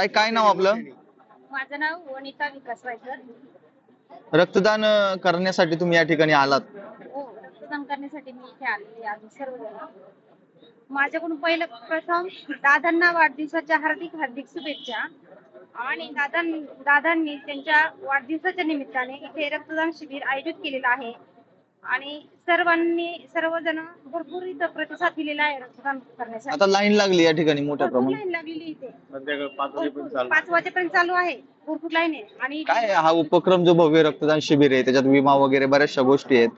ताई काय नाव आपलं? माझं नाव वनिता विकास वायकर. रक्तदान अं, करण्यासाठी तुम्ही या ठिकाणी आलात. हो रक्तदान करण्यासाठी मी इथे आलेली आहे सर्वजण. माझ्याकडून पहिलं प्रथम दादांना वाढदिवसाच्या हार्दिक हार्दिक शुभेच्छा. आणि दादां दादांनी त्यांच्या वाढदिवसाच्या निमित्ताने इथे रक्तदान शिबिर आयोजित केलेलं आहे. आणि सर्वांनी सर्वजण भरपूर इथं प्रतिसाद दिलेला आहे रक्तदान करण्यासाठी. आता लाईन लागली या ठिकाणी मोठ्या भरपूर प्रमाणात. लाईन लागलेली इथे. संध्याकाळी पाच वाजेपर्यंत चालू. पाच वाजेपर्यंत चालू आहे. भरपूर लाईन आहे. आणि काय हा उपक्रम जो भव्य रक्तदान शिबिर आहे त्याच्यात विमा वगैरे बऱ्याचशा गोष्टी आहेत.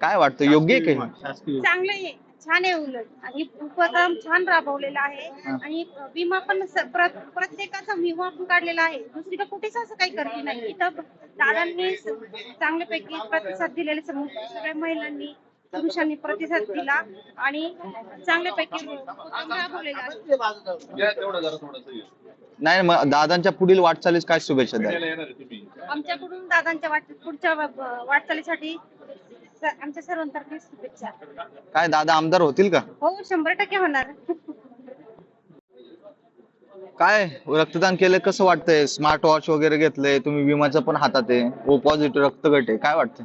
काय वाटतं? योग्य आहे का हे? शासकीय. चांगलं आहे. छान आहे उलट. आणि उपक्रम छान राबवलेला आहे. आणि विमा पण स- प्र- प्रत्येकाचा विमा पण काढलेला आहे. दुसरीकडे कुठेच असं काही करते नाही. इथं दादांनी स- चांगल्यापैकी प्रतिसाद दिलेले समोर सगळ्या महिलांनी पुरुषांनी प्रतिसाद दिला आणि चांगल्यापैकी उपक्रम राबवलेला आहे. नाही मग दादांच्या पुढील वाटचालीस काय शुभेच्छा द्याल? आमच्याकडून दादांच्या वाट पुढच्या वा- वाटचालीसाठी स- आमच्या सर्वांतर्फे शुभेच्छा. काय दादा आमदार होतील का? हो शंभर टक्के होणार. काय रक्तदान केलं कसं वाटतंय? स्मार्ट वॉच वगैरे घेतलंय तुम्ही विमाचं पण हातात आहे. ओ पॉझिटिव्ह रक्तगट आहे. काय वाटतं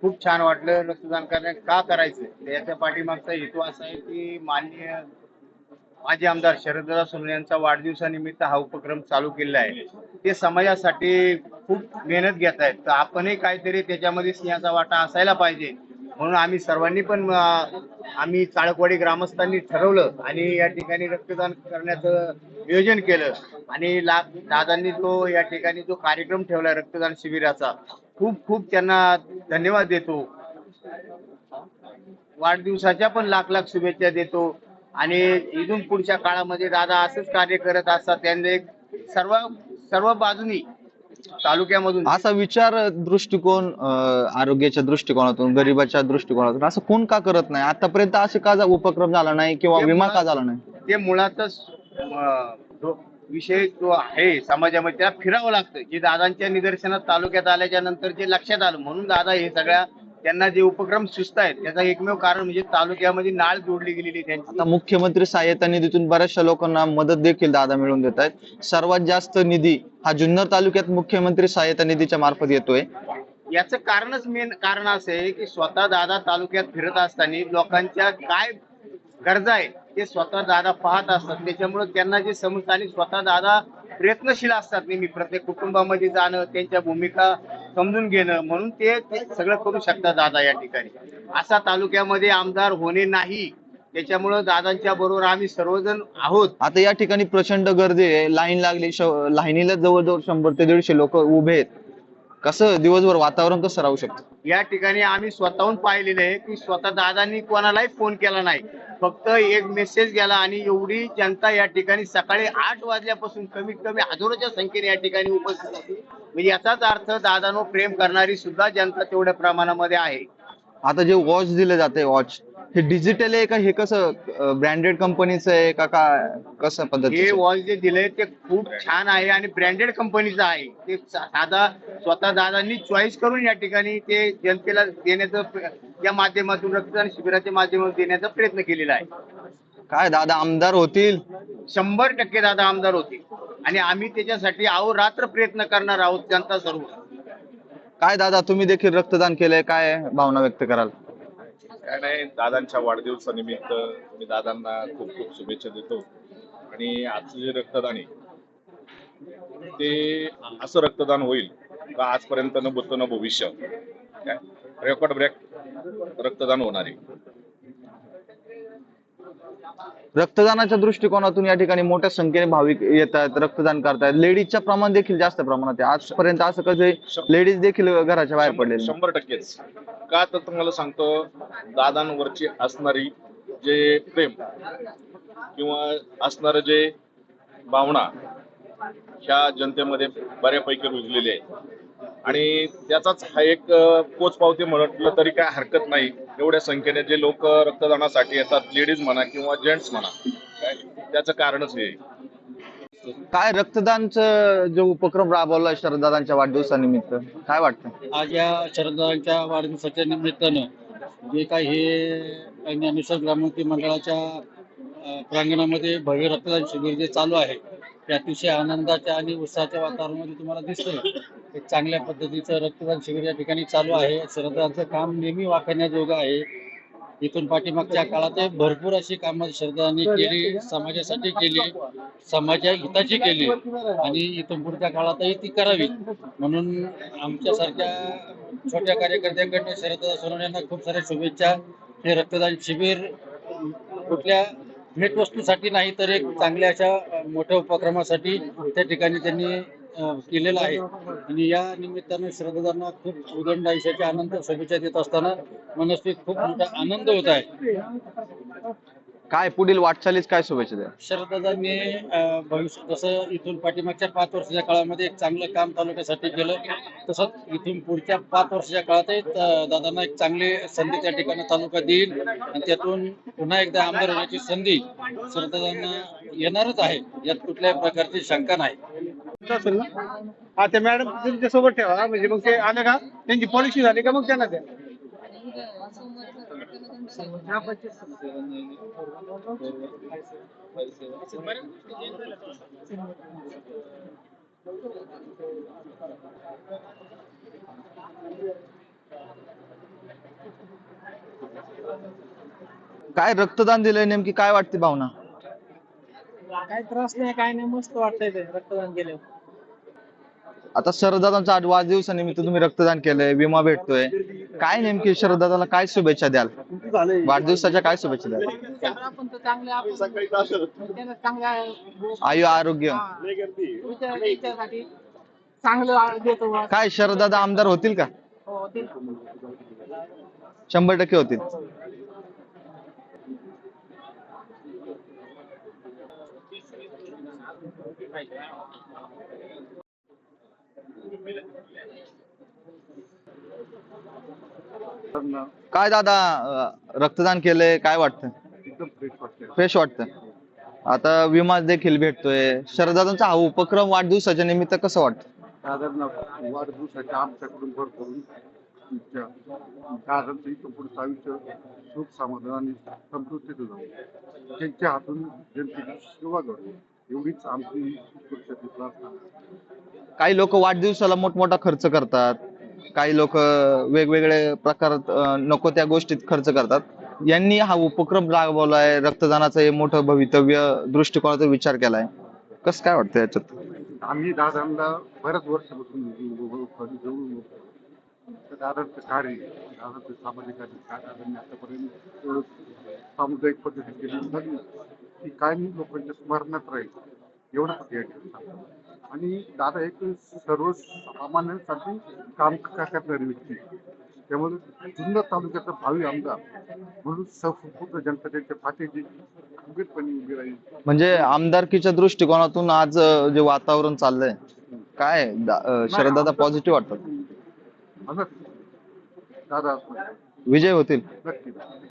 खूप छान वाटलं रक्तदान करण्या का करायचं? याच्या पाठीमागचा हेतू असा आहे की माननीय माजी आमदार शरदराव सोनवणे यांचा वाढदिवसानिमित्त हा उपक्रम चालू केलेला आहे. ते समाजासाठी खूप मेहनत घेत आहेत. तर आपणही काहीतरी त्याच्यामध्ये सिंहाचा वाटा असायला पाहिजे. म्हणून आम्ही सर्वांनी पण आम्ही चाळकवाडी ग्रामस्थांनी ठरवलं आणि या ठिकाणी रक्तदान करण्याचं नियोजन केलं. आणि ला दादांनी तो या ठिकाणी जो कार्यक्रम ठेवला रक्तदान शिबिराचा खूप खूप त्यांना धन्यवाद देतो. वाढदिवसाच्या पण लाख लाख शुभेच्छा देतो. आणि इथून पुढच्या काळामध्ये दादा असंच कार्य करत असतात. त्यांनी एक सर्व सर्व बाजूनी तालुक्यामधून असा विचार दृष्टिकोन आरोग्याच्या दृष्टिकोनातून गरिबाच्या दृष्टिकोनातून असं कोण का करत नाही? आतापर्यंत असे का जा- उपक्रम झाला नाही किंवा विमा का झाला नाही? ते मुळातच अं, जो विषय जो आहे समाजामध्ये त्याला फिरावं लागतं. जे दादांच्या निदर्शनात तालुक्यात आल्याच्यानंतर जे लक्षात आलं. म्हणून दादा हे सगळ्या त्यांना जे उपक्रम सुचत आहेत त्याचा एकमेव कारण म्हणजे तालुक्यामध्ये नाळ जोडली गेलेली त्यांची. आता मुख्यमंत्री सहाय्यता निधीतून बऱ्याचशा लोकांना मदत देखील दादा मिळवून देत आहेत. सर्वात जास्त निधी हा जुन्नर तालुक्यात मुख्यमंत्री सहायता निधीच्या मार्फत येतोय. याचं कारणच मेन कारण असं आहे की स्वतः दादा तालुक्यात फिरत असताना लोकांच्या काय गरजा आहे ते स्वतः दादा पाहत असतात. त्याच्यामुळे त्यांना जे समजतं आणि स्वतः दादा प्रयत्नशील असतात नेहमी. प्रत्येक कुटुंबामध्ये जाणं त्यांच्या भूमिका समजून घेणं म्हणून ते सगळं करू शकतात दादा या ठिकाणी. असा तालुक्यामध्ये आमदार होणे नाही. त्याच्यामुळं दादांच्या बरोबर आम्ही सर्वजण आहोत. आता या ठिकाणी प्रचंड गर्दी आहे. लाईन लागली लाईनीला जवळजवळ शंभर ते दीडशे लोक उभे आहेत. कसं दिवसभर वातावरण कसं राहू शकतं? या ठिकाणी आम्ही स्वतःहून पाहिलेलं आहे की स्वतः दादांनी कोणालाही फोन केला नाही. फक्त एक मेसेज गेला आणि एवढी जनता या ठिकाणी सकाळी आठ वाजल्यापासून कमीत कमी हजारोच्या संख्येने या ठिकाणी उपस्थित होती. म्हणजे याचाच अर्थ दादानो प्रेम करणारी सुद्धा जनता तेवढ्या प्रमाणामध्ये आहे. आता जे वॉच दिले जाते वॉच हे डिजिटल आहे का हे कसं ब्रँडेड कंपनीचं आहे का का कसं हे पद्धतीचं वॉच जे दिले ते खूप छान आहे आणि ब्रँडेड कंपनीचं आहे. ते साधा स्वतः दादांनी चॉईस करून या ठिकाणी ते जनतेला देण्याचं या माध्यमातून रक्तदान शिबिराच्या माध्यमातून देण्याचा प्रयत्न केलेला आहे. काय दादा आमदार होतील? शंभर टक्के दादा आमदार होते आणि आम्ही त्याच्यासाठी अहोरात्र प्रयत्न करणार आहोत जनता सर्व. काय दादा तुम्ही देखील रक्तदान केलंय काय भावना व्यक्त कराल? काय नाही दादांच्या वाढदिवसानिमित्त मी दादांना खूप खूप शुभेच्छा देतो. आणि आजचं जे रक्तदान आहे ते असं रक्तदान होईल का आजपर्यंत न भूत न भविष्य? काय? रेकॉर्ड ब्रेक रक्तदान होणार आहे. रक्तदानाच्या दृष्टिकोनातून या ठिकाणी मोठ्या संख्येने भाविक येतात रक्तदान करतायत लेडीजच्या प्रमाण देखील जास्त प्रमाणात आहे. आजपर्यंत असं कधी लेडीज देखील घराच्या बाहेर पडले शंभर टक्केच का तर तुम्हाला सांगतो दादांवरची असणारी जे प्रेम किंवा असणार जे भावना ह्या जनतेमध्ये बऱ्यापैकी रुजलेली आहे. आणि त्याचाच हा एक पोचपावती म्हटलं तरी काय हरकत नाही. एवढ्या संख्येने जे लोक रक्तदानासाठी येतात लेडीज म्हणा किंवा जेंट्स म्हणा काय त्याचं कारणच हे. काय रक्तदानचं जो उपक्रम राबवला शरदादांच्या वाढदिवसानिमित्त काय वाटतं? आज या शरदांच्या वाढदिवसाच्या निमित्तानं जे काही हे ज्ञानेश्वर ग्रामोन्नती मंडळाच्या प्रांगणामध्ये भव्य रक्तदान शिबिर जे चालू आहे ते अतिशय आनंदाच्या आणि उत्साहाच्या वातावरणामध्ये तुम्हाला दिसतंय. एक चांगल्या पद्धतीचं रक्तदान शिबिर या ठिकाणी चालू आहे. श्रद्धांचं काम नेहमी वाखण्याजोगं आहे. इथून पाठीमागच्या काळात भरपूर अशी कामं श्रद्धांनी केली समाजासाठी केली समाजा हिताची केली आणि इथून पुढच्या काळातही ती करावी. म्हणून आमच्यासारख्या छोट्या कार्यकर्त्यांकडनं श्रद्धा सोनवणे यांना खूप साऱ्या शुभेच्छा. हे रक्तदान शिबिर कुठल्या भेटवस्तूसाठी नाही तर एक चांगल्या अशा मोठ्या उपक्रमासाठी त्या ठिकाणी त्यांनी केलेलं आहे. आणि या निमित्तानं श्रद्धांना खूप उदंड आयुष्याच्या आनंद शुभेच्छा देत असताना मनस्थित खूप मोठा आनंद होत आहे. काय पुढील वाटचालीस काय शुभेच्छा द्या? शरदादांनी अ, भविष्य जसं इथून पाठीमागच्या पाच वर्षाच्या काळामध्ये एक चांगलं काम तालुक्यासाठी केलं तसंच इथून पुढच्या पाच वर्षाच्या काळातही अ, दादांना एक चांगली संधी त्या ठिकाणी तालुका देईल. आणि त्यातून पुन्हा एकदा आमदार होण्याची संधी शरदादांना येणारच आहे यात कुठल्याही प्रकारची शंका नाही. असेल ना हा ते मॅडम तुमच्यासोबत ठेवा म्हणजे मग ते आलं का? त्यांची पॉलिसी झाली का मग त्यांना द्या. काय रक्तदान दिलंय नेमकी? काय वाटते भावना? काय त्रास नाही काय नाही. मस्त वाटतंय ते रक्तदान केल्यावर. आता शरदादांचा आज वाढदिवसानिमित्त तुम्ही रक्तदान केलंय विमा भेटतोय. काय नेमकी शरदादाला काय शुभेच्छा द्याल? वाढदिवसाच्या काय शुभेच्छा द्याल? आयु आरोग्य. चांगलं काय शरदादा आमदार होतील का? शंभर टक्के होतील. काय दादा अं, रक्तदान केलंय काय वाटतं फ्रेश वाटतं आता विमा देखील भेटतोय. शरदादांचा हा उपक्रम वाढदिवसाच्या निमित्त कसं वाटतं? साधारण वाढदिवसाच्या आमच्याकडून भरपूर तुमच्या दादांचं इथं पुढचं आयुष्य सुख समाधान आणि समृद्धीत जाऊ त्यांच्या हातून जनतेची सेवा करू एवढीच आमची काही लोक वाढदिवसाला मोठमोठा खर्च करतात. काही लोक वेगवेगळे प्रकारात अं, नको त्या गोष्टीत खर्च करतात. यांनी हा उपक्रम राबवलाय रक्तदानाचं हे मोठं भवितव्य दृष्टिकोनाचा विचार केलाय. कसं काय वाटतं याच्यात? आम्ही दादांना बऱ्याच वर्षापासून दादांचं कार्य दादांचं सामाजिक कार्य आतापर्यंत सामुदायिक पद्धती केली झाली ती कायम लोकांच्या स्मरणात राहील एवढंच या ठिकाणी. आणि दादा एक सर्वसामान्यांसाठी काम क- करणारी व्यक्ती. त्यामुळे जुन्नर तालुक्याचा भावी आमदार म्हणून संपूर्ण जनता त्यांच्या पाठीची खंबीरपणे उभी राहील म्हणजे आमदारकीच्या दृष्टिकोनातून आज जे वातावरण चाललंय काय शरददादा पॉझिटिव्ह वाटतात दादा विजय होतील नक्की